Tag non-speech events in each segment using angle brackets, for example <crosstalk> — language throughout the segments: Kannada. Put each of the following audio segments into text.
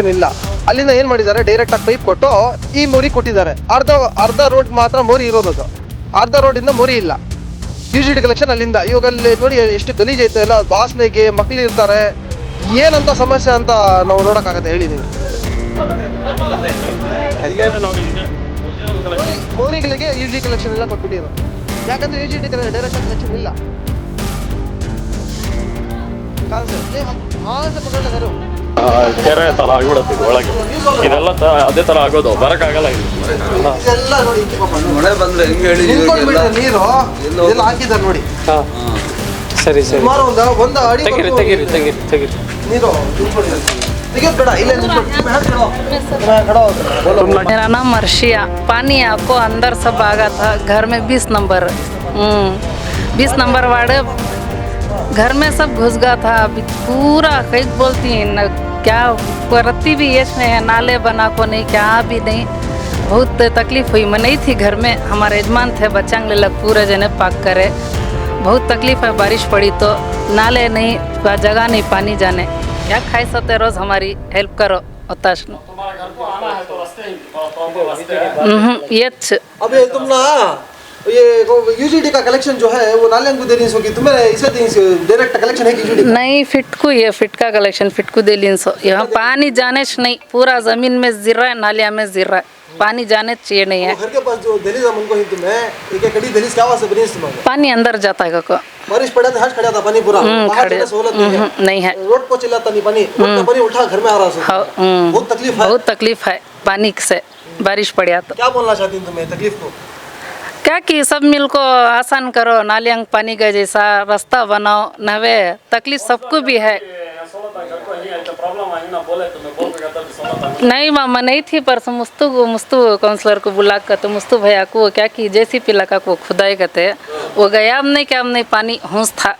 ಕನೆಕ್ಷನ್ ಇಲ್ಲ ಅಲ್ಲಿಂದ ಏನ್ ಮಾಡಿದ್ದಾರೆ ಡೈರೆಕ್ಟ್ ಆಗಿ ಪೈಪ್ ಕೊಟ್ಟು ಈ ಮೋರಿ ಕೊಟ್ಟಿದ್ದಾರೆ ಅರ್ಧ ಅರ್ಧ ರೋಡ್ ಮಾತ್ರ ಮೋರಿ ಇರೋದು. ಅರ್ಧ ರೋಡ್ ಇಂದ ಮೋರಿ ಇಲ್ಲ ಯು ಜಿ ಡಿ ಕಲೆಕ್ಷನ್ ಅಲ್ಲಿಂದ ಇವಾಗ ಅಲ್ಲಿ ನೋಡಿ ಎಷ್ಟು ಗಲೀಜ್ ಐತೆ ಎಲ್ಲ ವಾಸನೆಗೆ ಮಕ್ಳು ಇರ್ತಾರೆ ಏನಂತ ಸಮಸ್ಯೆ ಅಂತ ನಾವು ನೋಡೋಕ್ಕಾಗತ್ತೆ ಹೇಳಿ ನೀವು ಮೋರಿಗಳಿಗೆ ಯು ಜಿ ಕಲೆಕ್ಷನ್ ಎಲ್ಲ ಕೊಟ್ಬಿಟ್ಟಿರೋ ಯಾಕಂದ್ರೆ U G D direct collection ಇಲ್ಲ ಕಾನ್ಸೆಪ್ಟ್ ಆ, ಕೆರೆ ತರ ಆಗ್ಬಿಡತ್ತೆ ಇದು ಒಳಗೆ ಇದೆಲ್ಲ ತ ಅದೇ ತರ ಆಗೋದು ಬರಕ್ಕಾಗಲ್ಲ ಇದು ಇದೆಲ್ಲ ನೋಡಿ ಮಳೆ ಬಂದ್ರೆ ಹೆಂಗ್ ಹೇಳಿ ನಿಂತ್ಕೊಂಡ್ಬಿಟ್ರೆ ನೀರು ಇದೆಲ್ಲ ಹಾಕಿದ್ದಾರೆ ನೋಡಿ ಸರಿ ಸರಿ ಸುಮಾರು ಒಂದು ಒಂದು ಅಡಿ ತೆಗೀರಿ ಬರ್ಬೋದು ತೆಗೀರಿ ತೆಗೀರಿ ತೆಗೀರಿ ನೀರು ನಿಂತ್ಕೊಂಡಿದೆ. ತೆಗಿಯೋದ್ ಬೇಡ ಇಲ್ಲೇ ನಿಂತ್ಕೊಳ್ಳಿ. तुम्हें खड़ा हो। तुम्हें खड़ा हो। बोलो। मेरा नाम अर्शिया पानी आपको अंदर सब आ गया था घर में बीस नंबर बीस नंबर वार्ड घर में सब घुस गया था अभी पूरा कई बोलती हैं न क्या रत्ती भी ये में है नाले बना को नहीं क्या भी नहीं। बहुत तकलीफ़ हुई। मैं नहीं थी घर में। हमारे यजमान थे बच्चा लग पूरे जने पाक करे। बहुत तकलीफ़ है बारिश पड़ी तो। नाले नहीं जगह नहीं पानी जाने। क्या खाई सकते रोज हमारी? हेल्प करो उताश हम्म, ये अबे तुम ना। ये यूजीडी का कलेक्शन जो है वो नालियाँ को देनी होगी। तुम्हें इसे देनी डायरेक्ट कलेक्शन है यूजीडी नहीं फिट को? ये फिट का कलेक्शन फिट को दे यहाँ पानी जाने नहीं पूरा ज़मीन में गिर रहा है नालिया में गिर रहा है पानी जाने चाहिए नहीं है। घर के पास जो दहलीज है उनको ही तुम्हें एक एक कड़ी दहलीज क्या से बनी तुम्हारे पानी अंदर जाता है बारिश पड़ा था हज खड़ा था पानी पूरा। हम्म, बाहर जाने सहूलत नहीं है। हम्म, नहीं है। रोड को चिल्लाता नहीं पानी। पानी उठा घर में आ रहा है हम्म, बहुत तकलीफ़ है। बहुत तकलीफ़ है पानी से। बारिश पड़ा तो। क्या बोलना चाहती हूँ तुम्हें तकलीफ़ को? क्या कि सब मिल को आसान करो नालियांग पानी का जैसा रास्ता बनाओ, नवे, तकलीफ़ सबको भी है। नहीं मामा, नहीं थी, पर मुस्तु को, मुस्तु काउंसलर को बुला कर तो मुस्तु भैया को क्या कि जैसी पिला का को खुदाई करते वो गया अब नहीं, क्या अब नहीं, पानी हूस था।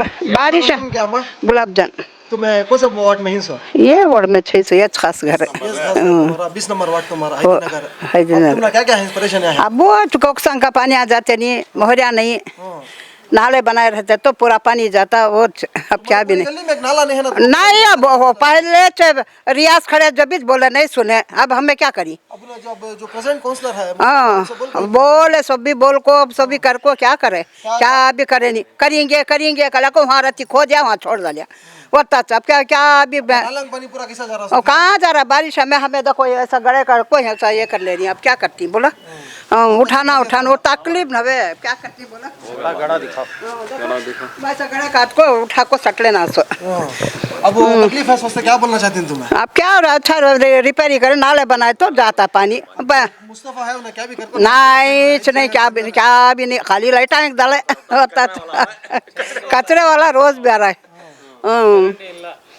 बारिश है। गुलाब जान तुम्हें कौन सा वार्ड में हिंसा ये वार्ड में छह से अच्छा खास घर है। बीस नंबर वार्ड तुम्हारा है तुम्हारा क्या क्या है? अब वो का पानी आ जाते नहीं मोहरिया नहीं। नाले बनाए रहते तो पूरा पानी जाता वो अब क्या भी नहीं। में नाला नहीं है ना नहीं अब वो पहले रियाज खड़े जब भी बोले नहीं सुने अब हमें क्या करी? अपना जो अब काउंसलर है हाँ बोल सब भी बोल को अब सब भी कर को क्या करे? क्या भी करे नहीं। करेंगे करेंगे कल को वहाँ रत्ती खो दिया वहाँ छोड़ दिया वो तच अब क्या क्या अभी है? कहाँ जा रहा बारिश हमें हमें देखो ऐसा गड़े कर कोई ऐसा ये कर ले रही है। अब क्या करती बोला। हाँ, उठाना उठाना वो तकलीफ़ न वे। क्या करती बोला। गड़ा दिखाओ वैसा गड़े काट को उठा को सट लेना सो। हाँ। अब वो तकलीफ़ है सोचते क्या बोलना चाहती हूँ तुम्हें? अब क्या हो रहा अच्छा रिपेयरिंग करे नाले बनाए तो जाता पानी। मुस्तफ़ा है उन्हें क्या भी नहीं नहीं क्या भी क्या भी नहीं खाली लाइटा एक डाले। होता कचरे वाला रोज भी आ रहा है।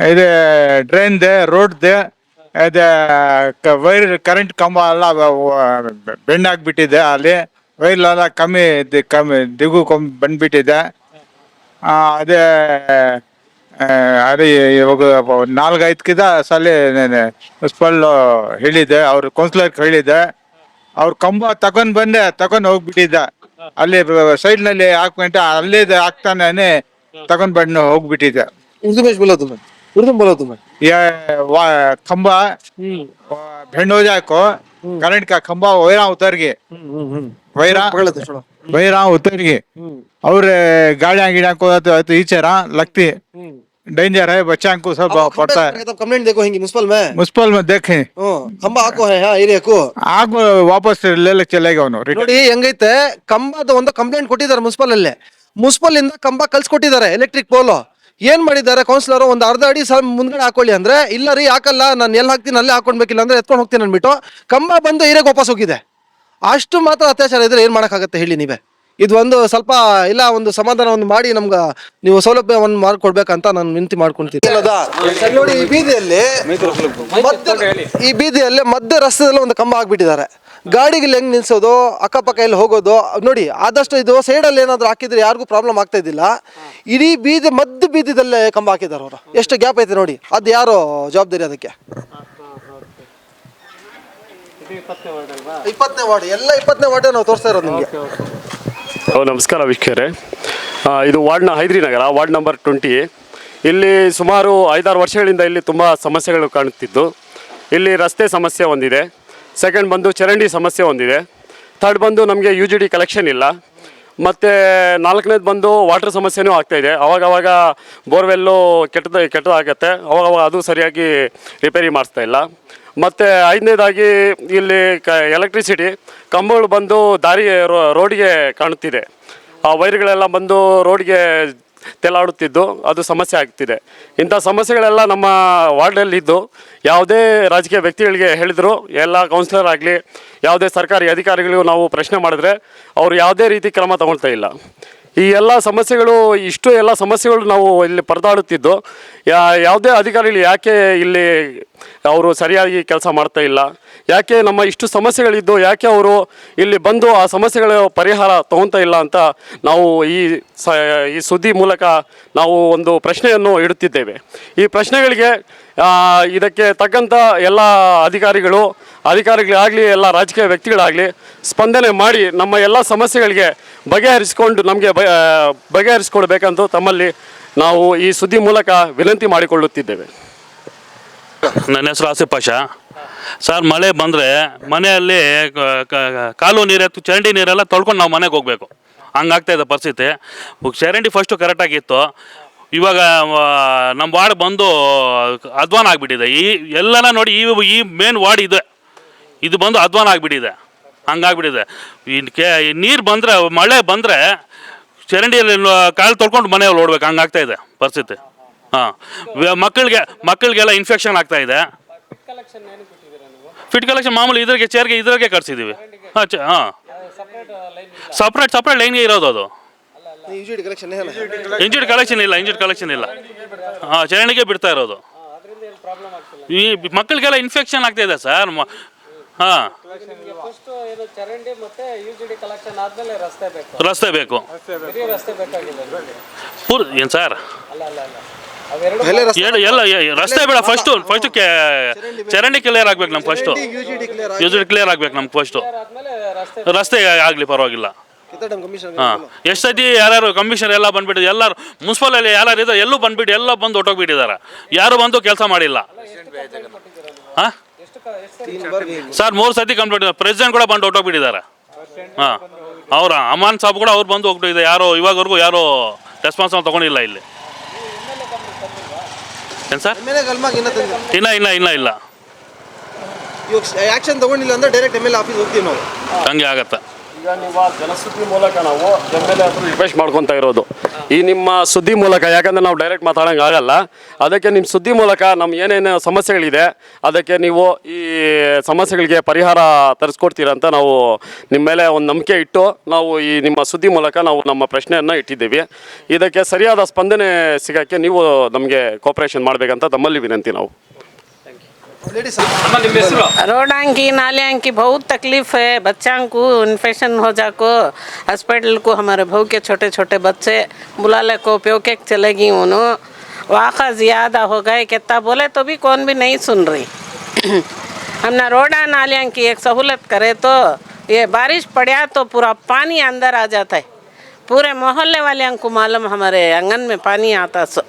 ಇದು ಡ್ರೈನ್ದೆ ರೋಡ್ದೆ ಇದು ಕ ವೈರ್ ಕರೆಂಟ್ ಕಂಬ ಎಲ್ಲ ಬೆಣ್ಣಾಗ್ಬಿಟ್ಟಿದೆ ಅಲ್ಲಿ. ವೈರ್ಲೆಲ್ಲ ಕಮ್ಮಿ ಕಮ್ಮಿ ದಿಗು ಕಮ್ಮಿ ಬಂದ್ಬಿಟ್ಟಿದೆ. ಅದೇ ಆ, ಅದೇ ಇವಾಗ ನಾಲ್ಕೈದು ಕಿದ ಸಲ ಮುನ್ಸಿಪಲ್ ಹೇಳಿದ್ದೆ ಅವ್ರ ಕೌನ್ಸಿಲರ್ ಹೇಳಿದ್ದೆ ಅವ್ರ ಕಂಬ ತಗೊಂಡ್ ಬಂದೆ ತಗೊಂಡ್ ಹೋಗ್ಬಿಟ್ಟಿದ್ದ. ಅಲ್ಲಿ ಸೈಡ್ನಲ್ಲಿ ನಲ್ಲಿ ಅಲ್ಲೇ ಹಾಕ್ತಾನೆ ತಗೊಂಡ್ ಬಂದು ಹೋಗ್ಬಿಟ್ಟಿದ್ದೆ. उर्दू में बोलो तुम्हें ये वा- खंबा भिंड हो जाए को करंट का खंबा वैरा उतर गए वैरा पकड़ छोड़ो वैरा उतर गए और गाड़ियां गिड़ियां को तो, तो ईचे रहा लगती डेंजर है बच्चा को सब पड़ता है कंप्लेंट देखो हिंगी म्यूनसिपल में मुस्पल में देखें ಹ್ಮ್ ಕಂಬ ಹಾಕೋ ಹಾ ಏರಿಯಾಕ್ಕೂ आग वापस ले ले चलेगा ಅವನು ನೋಡಿ ಹೆಂಗೈತೆ ಕಂಬದ ಒಂದು ಕಂಪ್ಲೇಂಟ್ ಕೊಟ್ಟಿದ್ದಾರೆ ಮುನ್ಸಿಪಲ್ ಅಲ್ಲಿ ಮುನ್ಸಿಪಲ್ ಇಂದ ಕಂಬ ಕಳ್ಸಿಕೊಟ್ಟಿದ್ದಾರೆ ಎಲೆಕ್ಟ್ರಿಕ್ ಪೋಲು ಏನ್ ಮಾಡಿದ್ದಾರೆ? ಕೌನ್ಸಿಲರ್ ಒಂದು ಅರ್ಧ ಅಡಿ ಸಹ ಮುಂದ್ಗಡೆ ಹಾಕೊಳ್ಳಿ ಅಂದ್ರೆ, ಇಲ್ಲ ರೀ ಹಾಕಲ್ಲ ನಾನು ಎಲ್ಲಿ ಹಾಕ್ತೀನಿ, ಅಲ್ಲೇ ಹಾಕೊಂಡ್ಬೇಕಿಲ್ಲ ಅಂದ್ರೆ ಎತ್ಕೊಂಡು ಹೋಗ್ತೀನಿ ಅಂದ್ಬಿಟ್ಟು, ಕಂಬ ಬಂದು ಏರಿಯಾಗೆ ವಾಪಸ್ ಹೋಗಿದೆ. ಅಷ್ಟು ಮಾತ್ರ ಅತ್ಯಾಚಾರ ಇದ್ರೆ ಏನ್ ಮಾಡೋಕ್ಕಾಗತ್ತೆ ಹೇಳಿ ನೀವೇ? ಇದು ಒಂದು ಸ್ವಲ್ಪ ಇಲ್ಲ ಒಂದು ಸಮಾಧಾನ ಒಂದು ಮಾಡಿ ನಮ್ಗೆ ನೀವು ಸೌಲಭ್ಯ ಒಂದು ಮಾಡ್ಕೊಡ್ಬೇಕಂತ ನಾನು ವಿನಂತಿ ಮಾಡ್ಕೊಂತೀನಿ ನೋಡಿ ಈ ಬೀದಿಯಲ್ಲಿ ಈ ಬೀದಿಯಲ್ಲಿ ಮಧ್ಯ ರಸ್ತೆದಲ್ಲಿ ಒಂದು ಕಂಬ ಹಾಕ್ಬಿಟ್ಟಿದ್ದಾರೆ. ಗಾಡಿಗೆ ಹೆಂಗ್ ನಿಲ್ಸೋದು ಅಕ್ಕಪಕ್ಕ ಎಲ್ಲಿ ಹೋಗೋದು ನೋಡಿ ಆದಷ್ಟು ಇದು ಸೈಡಲ್ಲಿ ಏನಾದ್ರು ಹಾಕಿದ್ರೆ ಯಾರಿಗೂ ಪ್ರಾಬ್ಲಮ್ ಆಗ್ತಾ ಇದ್ದಿಲ್ಲ. ಇಡೀ ಬೀದಿ ಮಧ್ಯ ಬೀದಿದಲ್ಲೇ ಕಂಬ ಹಾಕಿದ್ದಾರೆ ಅವರು. ಎಷ್ಟು ಗ್ಯಾಪ್ ಐತೆ ನೋಡಿ. ಅದು ಯಾರು ಜವಾಬ್ದಾರಿ ಅದಕ್ಕೆ? ಇಪ್ಪತ್ತನೇ ವಾರ್ಡ್ ಎಲ್ಲ ಇಪ್ಪತ್ತನೇ ವಾರ್ಡ್ ನಾವು ತೋರಿಸ್ತಾ ಇರೋದು ನಿಮಗೆ. ಹೌದು, ನಮಸ್ಕಾರ ವೀಕ್ಷಕರೇ. ಇದು ವಾರ್ಡ್ನ Haidri Nagar, ward number twenty ಇಲ್ಲಿ ಸುಮಾರು ಐದಾರು ವರ್ಷಗಳಿಂದ ಇಲ್ಲಿ ತುಂಬ ಸಮಸ್ಯೆಗಳು ಕಾಣುತ್ತಿದ್ದು. ಇಲ್ಲಿ ರಸ್ತೆ ಸಮಸ್ಯೆ ಒಂದಿದೆ. ಸೆಕೆಂಡ್ ಬಂದು ಚರಂಡಿ ಸಮಸ್ಯೆ ಒಂದಿದೆ. ಥರ್ಡ್ ಬಂದು ನಮಗೆ ಯು ಜಿ ಡಿ ಕಲೆಕ್ಷನ್ ಇಲ್ಲ. ಮತ್ತು ನಾಲ್ಕನೇದು ಬಂದು ವಾಟರ್ ಸಮಸ್ಯೆನೂ ಆಗ್ತಾಯಿದೆ ಅವಾಗವಾಗ ಬೋರ್ವೆಲ್ಲು ಕೆಟ್ಟದ, ಕೆಟ್ಟದಾಗತ್ತೆ. ಅವಾಗವಾಗ ಅದು ಸರಿಯಾಗಿ ರಿಪೇರಿ ಮಾಡಿಸ್ತಾ ಇಲ್ಲ. ಮತ್ತು ಐದನೇದಾಗಿ ಇಲ್ಲಿ ಕ ಎಲೆಕ್ಟ್ರಿಸಿಟಿ ಕಂಬಗಳು ಬಂದು ದಾರಿ ರೋಡಿಗೆ ಕಾಣುತ್ತಿದೆ. ಆ ವೈರ್ಗಳೆಲ್ಲ ಬಂದು ರೋಡ್ಗೆ ತೆಲಾಡುತ್ತಿದ್ದು, ಅದು ಸಮಸ್ಯೆ ಆಗ್ತಿದೆ. ಇಂಥ ಸಮಸ್ಯೆಗಳೆಲ್ಲ ನಮ್ಮ ವಾರ್ಡಲ್ಲಿದ್ದು ಯಾವುದೇ ರಾಜಕೀಯ ವ್ಯಕ್ತಿಗಳಿಗೆ ಹೇಳಿದರೂ, ಎಲ್ಲ ಕೌನ್ಸಿಲರ್ ಆಗಲಿ, ಯಾವುದೇ ಸರ್ಕಾರಿ ಅಧಿಕಾರಿಗಳಿಗೂ ನಾವು ಪ್ರಶ್ನೆ ಮಾಡಿದ್ರೆ, ಅವರು ಯಾವುದೇ ರೀತಿ ಕ್ರಮ ತಗೊಳ್ತಾ ಇಲ್ಲ. ಈ ಎಲ್ಲ ಸಮಸ್ಯೆಗಳು, ಇಷ್ಟು ಎಲ್ಲ ಸಮಸ್ಯೆಗಳು ನಾವು ಇಲ್ಲಿ ಪರದಾಡುತ್ತಿದ್ದು ಯಾವುದೇ ಅಧಿಕಾರಿಗಳು ಯಾಕೆ ಇಲ್ಲಿ ಅವರು ಸರಿಯಾಗಿ ಕೆಲಸ ಮಾಡ್ತಾ ಇಲ್ಲ? ಯಾಕೆ ನಮ್ಮ ಇಷ್ಟು ಸಮಸ್ಯೆಗಳಿದ್ದು, ಯಾಕೆ ಅವರು ಇಲ್ಲಿ ಬಂದು ಆ ಸಮಸ್ಯೆಗಳ ಪರಿಹಾರ ತಗೊತಾ ಇಲ್ಲ ಅಂತ ನಾವು ಈ ಈ ಸುದ್ದಿ ಮೂಲಕ ನಾವು ಒಂದು ಪ್ರಶ್ನೆಯನ್ನು ಇಡುತ್ತಿದ್ದೇವೆ. ಈ ಪ್ರಶ್ನೆಗಳಿಗೆ ಇದಕ್ಕೆ ತಕ್ಕಂಥ ಎಲ್ಲ ಅಧಿಕಾರಿಗಳು, ಅಧಿಕಾರಿಗಳಾಗಲಿ, ಎಲ್ಲ ರಾಜಕೀಯ ವ್ಯಕ್ತಿಗಳಾಗಲಿ ಸ್ಪಂದನೆ ಮಾಡಿ ನಮ್ಮ ಎಲ್ಲ ಸಮಸ್ಯೆಗಳಿಗೆ ಬಗೆಹರಿಸಿಕೊಂಡು ನಮಗೆ ಬಗೆಹರಿಸ್ಕೊಳ್ಬೇಕಂತ ತಮ್ಮಲ್ಲಿ ನಾವು ಈ ಸುದ್ದಿ ಮೂಲಕ ವಿನಂತಿ ಮಾಡಿಕೊಳ್ಳುತ್ತಿದ್ದೇವೆ. ನನ್ನ ಹೆಸರು ಆಸಿಫ್ ಸರ್, ಮಳೆ ಬಂದರೆ ಮನೆಯಲ್ಲಿ ಕಾಲು ನೀರು ಚರಂಡಿ ನೀರೆಲ್ಲ ತೊಳ್ಕೊಂಡು ನಾವು ಮನೆಗೆ ಹೋಗಬೇಕು. ಹಂಗಾಗ್ತಾ ಇದೆ ಪರಿಸ್ಥಿತಿ. ಚರಂಡಿ ಫಸ್ಟು ಕರೆಕ್ಟಾಗಿತ್ತು ಇವಾಗ ನಮ್ಮ ವಾರ್ಡ್ ಬಂದು ಅಧ್ವಾನ ಆಗಿಬಿಟ್ಟಿದೆ. ಈ, ಎಲ್ಲನ ನೋಡಿ ಈ ಈ ಮೇನ್ ವಾರ್ಡ್ ಇದೆ. ಇದು ಬಂದು ಅಧ್ವಾನ ಆಗಿಬಿಟ್ಟಿದೆ. ಹಂಗಾಗ್ಬಿಟ್ಟಿದೆ. ಇನ್ನು ಕೆ, ನೀರು ಬಂದರೆ, ಮಳೆ ಬಂದರೆ ಚರಂಡಿಯಲ್ಲಿ ಕಾಲು ತೊಳ್ಕೊಂಡು ಮನೆಯಲ್ಲಿ ಓಡ್ಬೇಕು. ಹಂಗಾಗ್ತಾ ಇದೆ ಪರಿಸ್ಥಿತಿ. ಹಾಂ. ಮಕ್ಕಳಿಗೆ, ಮಕ್ಕಳಿಗೆಲ್ಲ ಇನ್ಫೆಕ್ಷನ್ ಆಗ್ತಾ ಇದೆ. ಫಿಟ್ ಕಲೆಕ್ಷನ್ ಮಾಮೂಲಿ ಇದ್ರಿಗೆ ಚೇರ್ಗೆ ಇದ್ರಾಗೆ ಕಟ್ಸಿದ್ದೀವಿ ಹಾಂ ಚ ಹಾಂ. ಸಪ್ರೇಟ್ ಸಪ್ರೇಟ್ ಲೈನ್ಗೆ ಇರೋದು ಅದು. ಕಲೆಕ್ಷನ್ ಇಂಜಿಡ್ ಕಲೆಕ್ಷನ್ ಇಲ್ಲ ಇಂಜುರ್ಡ್ ಕಲೆಕ್ಷನ್ ಇಲ್ಲ. ಹಾಂ ಚರಣಿಗೆ ಬಿಡ್ತಾ ಇರೋದು. ಈ ಮಕ್ಕಳಿಗೆಲ್ಲ ಇನ್ಫೆಕ್ಷನ್ ಆಗ್ತಾ ಇದೆ ಸರ್ ಹಾಂ. ಚರಂಡಿ ಮತ್ತೆ ಯು ಕಲೆಕ್ಷನ್ ಆದ್ಮೇಲೆ ರಸ್ತೆ ಬೇಕು. ಏನ್ ಪೂರ್ ಸರ್? ಅಲ್ಲ ಅಲ್ಲ ಅಲ್ಲ. ಅವೆರಡು ಎಲ್ಲ ರಸ್ತೆ ಬೇಡ ಫಸ್ಟು ಫಸ್ಟು ಚರಂಡಿ ಕ್ಲಿಯರ್ ಆಗ್ಬೇಕು ನಮ್ಗೆ ಫಸ್ಟು ಯೂಸ್ ಕ್ಲಿಯರ್ ಆಗ್ಬೇಕು ನಮ್ಗೆ ಫಸ್ಟು ಆದ್ಮೇಲೆ ರಸ್ತೆ ಆಗ್ಲಿ ಆಗಲಿ ಪರವಾಗಿಲ್ಲ. ಹಾಂ. ಎಷ್ಟು ಸತಿ ಯಾರ್ಯಾರು ಕಮಿಷನರ್ ಎಲ್ಲ ಬಂದ್ಬಿಟ್ಟು ಎಲ್ಲರೂ ಮುನ್ಸಿಪಲಲ್ಲಿ ಯಾರು ಇದ್ದಾರೆ ಎಲ್ಲೂ ಬಂದ್ಬಿಟ್ಟು ಎಲ್ಲ ಬಂದು ಹೊಟ್ಟೋಗ್ಬಿಟ್ಟಿದ್ದಾರೆ ಯಾರು ಬಂದು ಕೆಲಸ ಮಾಡಿಲ್ಲ. ಹಾಂ? ಸರ್ ಮೂರು ಸತಿ ಕಂಪ್ಲೇಂಟ್ ಪ್ರೆಸಿಡೆಂಟ್ ಕೂಡ ಬಂದು ಹೊಟ್ಟೋಗ್ಬಿಟ್ಟಿದ್ದಾರೆ ಹಾಂ. ಅವ್ರ ಅಮಾನ್ ಸಾಬ್ ಕೂಡ ಅವ್ರು ಬಂದು ಹೋಗ್ಬಿಟ್ಟಿದೆ. ಯಾರು ಇವಾಗವರೆಗೂ ಯಾರು ರೆಸ್ಪಾನ್ಸ್ ತಗೊಂಡಿಲ್ಲ ಇಲ್ಲಿ. ಏನು ಸರ್. ಇಲ್ಲ ಇಲ್ಲ ಇಲ್ಲ. ಇಲ್ಲ ಆಕ್ಷನ್ ತಗೊಂಡಿಲ್ಲ ಅಂದ್ರೆ ಡೈರೆಕ್ಟ್ ಎಂ ಎಲ್ ಆಫೀಸ್ ಹೋಗ್ತೀವಿ ನಾವು. ಹಂಗೆ ಆಗತ್ತೆ. ಈಗ ನೀವು ಜನಸುದ್ದಿ ಮೂಲಕ ನಾವು ಎಂ ಎಲ್ ಎ ರಿಕ್ವೆಸ್ಟ್ ಮಾಡ್ಕೊತಾ ಇರೋದು. ಈ ನಿಮ್ಮ ಸುದ್ದಿ ಮೂಲಕ, ಯಾಕಂದ್ರೆ ನಾವು ಡೈರೆಕ್ಟ್ ಮಾತಾಡೋಂಗೆ ಆಗಲ್ಲ. ಅದಕ್ಕೆ ನಿಮ್ಮ ಸುದ್ದಿ ಮೂಲಕ ನಮ್ಮ ಏನೇನು ಸಮಸ್ಯೆಗಳಿದೆ, ಅದಕ್ಕೆ ನೀವು ಈ ಸಮಸ್ಯೆಗಳಿಗೆ ಪರಿಹಾರ ತರಿಸ್ಕೊಡ್ತೀರಾ ಅಂತ ನಾವು ನಿಮ್ಮ ಮೇಲೆ ಒಂದು ನಂಬಿಕೆ ಇಟ್ಟು ನಾವು ಈ ನಿಮ್ಮ ಸುದ್ದಿ ಮೂಲಕ ನಾವು ನಮ್ಮ ಪ್ರಶ್ನೆಯನ್ನು ಇಟ್ಟಿದ್ದೀವಿ. ಇದಕ್ಕೆ ಸರಿಯಾದ ಸ್ಪಂದನೆ ಸಿಗೋಕ್ಕೆ ನೀವು ನಮಗೆ ಕೋಪರೇಷನ್ ಮಾಡಬೇಕಂತ ತಮ್ಮಲ್ಲಿ ವಿನಂತಿ ನಾವು. रोडांकी, नालियांकी बहुत तकलीफ़ है बच्चा को इन्फेक्शन हो जा को हॉस्पिटल को हमारे भाव के छोटे छोटे बच्चे बुला ले को प्यो के चले गई उन्होंने वाका ज़्यादा हो गए कितना बोले तो भी कौन भी नहीं सुन रही। <clears throat> हमने रोडा, नालियांकी एक सहूलत करे तो ये बारिश पड़ा तो पूरा पानी अंदर आ जाता है। पूरे मोहल्ले वाले अंकु मालूम हमारे आँगन में पानी आता सो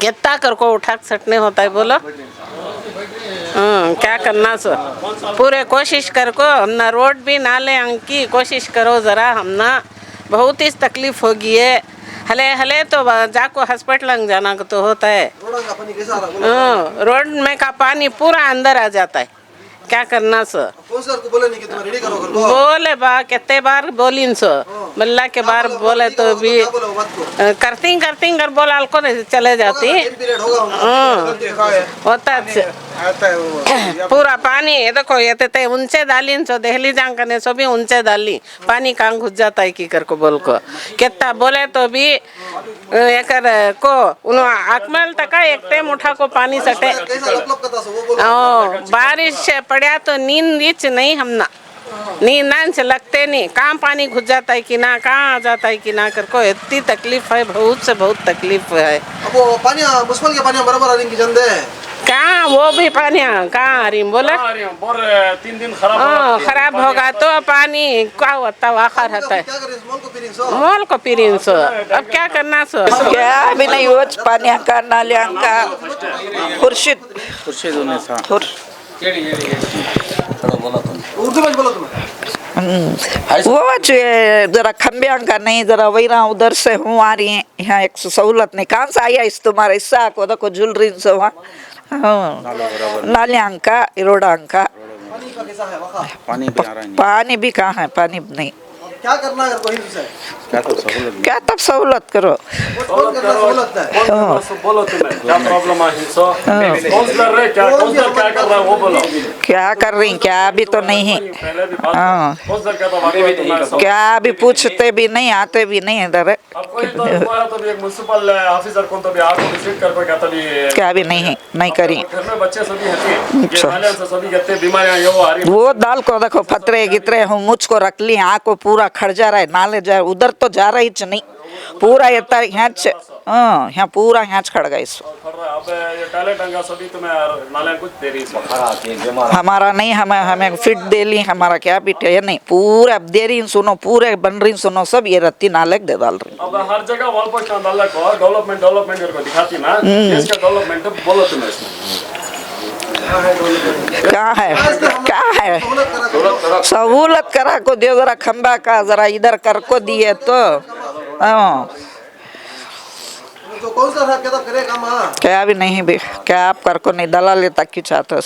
कितना कर को उठा सटने होता है, बोलो। क्या करना सो पूरे कोशिश कर को हमना रोड भी नाले अंकी कोशिश करो ज़रा हम ना बहुत ही तकलीफ़ होगी है हले हले तो जाको हॉस्पिटल जाना तो होता हाँ, रोड में का पानी पूरा अंदर आ जाता है क्या करना सो को बोले नहीं कि तुम्हें रेडी करो कर लो बोले बा कितने बार बोलीन सो मल्ला के बार बोले तो भी बोला करती करती कर बोला को चले जाती होता पूरा पानी ये देखो ये ते ऊँचे डाली सो दहली जांग करने सो भी ऊँचे डाली पानी कहाँ घुस जाता है की कर को बोल को कितना बोले तो भी एक को उन अकमल तक एक टेम उठा को पानी सटे बोलो ओ बारिश से पड़ा तो नींद रीच नहीं हमना। नींद ना से लगते नहीं कहाँ पानी घुस जाता है कि ना कहाँ आ जाता है कि ना कर को इतनी तकलीफ़ है बहुत से बहुत तकलीफ़ है। अब वो पानी मुस्पल के पानी बराबर आ रही की जंदे कहाँ? वो भी पानी कहाँ आ रही बोला। तीन दिन खराब हाँ खराब होगा तो पानी क्या होता है क्या करें स्मॉल को पीरिंग सो? मोल को पीरिन सो। अब क्या करना सो? क्या? भी नहीं होच पाण्यांका नाल्यांका खुर्शीद। खुर- उर्दू में बोलो तुम्हें वो जो जरा खम्बियांका नहीं जरा वही उधर से हूँ आ रही है यहाँ एक सहूलत नहीं कहाँ से आया इस तुम्हारे इससे को देखो झुलरी से वहाँ हाँ अंका का है वखा पानी भी कहाँ है पानी नहीं क्या करना अगर कोई क्या तब सहूलत करो? है? हाँ। क्या हाँ। है। कर है? क्या कर रही क्या अभी तो नहीं है? हाँ। क्या अभी पूछते भी नहीं आते भी नहीं इधर। क्या भी नहीं है? नहीं करी। वो दाल को देखो फतरे गितरे हूँ मुझको रख ली आँख को पूरा खड़ जा रहा है नाले जा उधर तो जा रही च नहीं। पूरा ये तर यहाँ च- हाँ यहाँ पूरा यहाँ च खड़ गए इस पड़ रहा है। अब ये टैलेंट अंगा सभी तुम्हें नाले कुछ दे रही है। हमारा नहीं हमें हमें फिट दे ली हमारा क्या भी ये नहीं पूरे अब दे रही सुनो पूरे बन रही सुनो सब ये रत्ती नाले दे डाल रही अब हर जगह वॉल को डेवलपमेंट डेवलपमेंट दिखाती ना। इसका डेवलपमेंट बोलो तुम्हें क्या है क्या है सहूलत करा को दियो, जरा खंबा का, जरा इधर कर को दिए तो। हाँ। क्या भी नहीं भी, क्या आप कर को नहीं दला लेता की चाहते